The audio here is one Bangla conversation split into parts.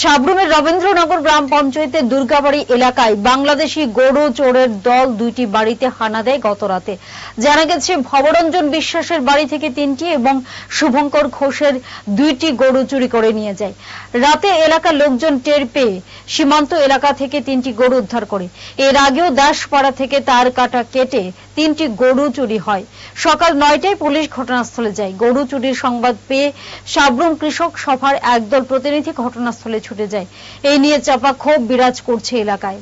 সাবরুমের রবীন্দ্রনগর গ্রাম পঞ্চায়েতের দুর্গাবাড়ি এলাকায় বাংলাদেশি গরু চোরের দল দুইটি বাড়িতে হানা দেয় গত রাতে জানা গেছে, ভবরঞ্জন বিশ্বাসের বাড়ি থেকে তিনটি এবং শুভঙ্কর ঘোষের দুইটি গরু চুরি করে নিয়ে যায়। রাতে এলাকার লোকজন টের পেয়ে সীমান্ত এলাকা থেকে তিনটি গরু উদ্ধার করে। এর আগেও দাসপাড়া থেকে তার কাটা কেটে তিনটি গরু চুরি হয়। সকাল নয়টায় পুলিশ ঘটনাস্থলে যায়। গরু চুরির সংবাদ পেয়ে সাবরুম কৃষক সভার একদল প্রতিনিধি ঘটনাস্থলে ছুটে যায়। এই নিয়ে চাপা ক্ষোভ বিরাজ করছে এলাকায়।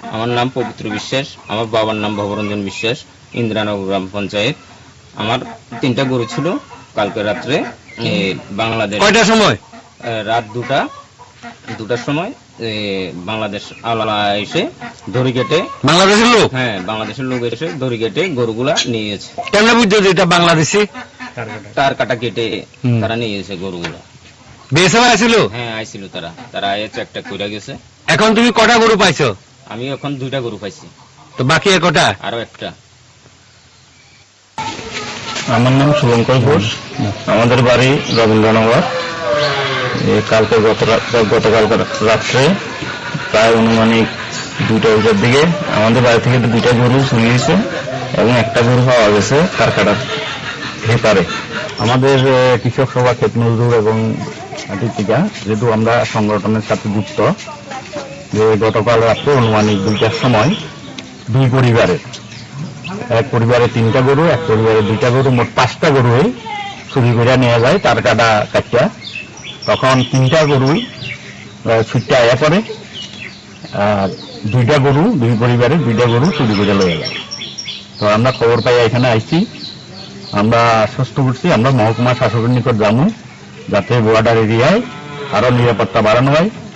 আমার নাম পবিত্র বিশ্বাস। আমার বাবার নাম ভবরঞ্জন বিশ্বাস। ইন্দিরানগর গ্রাম পঞ্চায়েত। আমার তিনটা গরু ছিল। কালকে রাত্রে এ, বাংলাদেশ কয়টার সময়? রাত দুটা দুটার সময়। বাংলাদেশ আলালা এসে দড়ি কেটে বাংলাদেশের লোক? হ্যাঁ বাংলাদেশের লোক এসে দড়ি কেটে গরুগুলা নিয়ে গেছে কেমন বুঝছ যে এটা বাংলাদেশি? তার কাটা। কেটে তারা নিয়ে গেছে গরুগুলা বেসমান আছিল হ্যাঁ আইছিল তারা। তারা আইছে একটা কইরা গেছে। এখন তুমি কটা গরু পাইছো? আমি এখন দুইটা গরু পাইছি। তো বাকি আর কটা? আরও একটা। আমার নাম শুভঙ্কর ঘোষ। আমাদের বাড়ি রবীন্দ্রনগর। কালকে গত গতকাল রাত্রে প্রায় অনুমানিক দুইটা বাজার দিকে আমাদের বাড়ি থেকে দুইটা গরু হয়েছে এবং একটা গরু পাওয়া গেছে কারকাটার ভেতরে আমাদের কৃষক সভা ক্ষেত মজদুর এবং টিকা যেহেতু আমরা সংগঠনের সাথে যুক্ত, যে গতকাল রাত্রে অনুমানিক দুইটার সময় দুই পরিবারের, এক পরিবারে তিনটা গরু, এক পরিবারে দুইটা গরু, মোট পাঁচটা গরুই চুরি করে নিয়ে যায়, তার কাটা কাটিয়া তখন তিনটা গরু ছুটতে আয়া করে আর দুইটা গরু, দুই পরিবারের দুইটা গরু চুরি করে লয়ে যায় তো আমরা খবর পাই এখানে আইছি। আমরা আশ্বস্ত করছি আমরা মহকুমা শাসকের নিকট যাব যাতে বোয়াডার এরিয়ায় আরও নিরাপত্তা বাড়ানো হয়।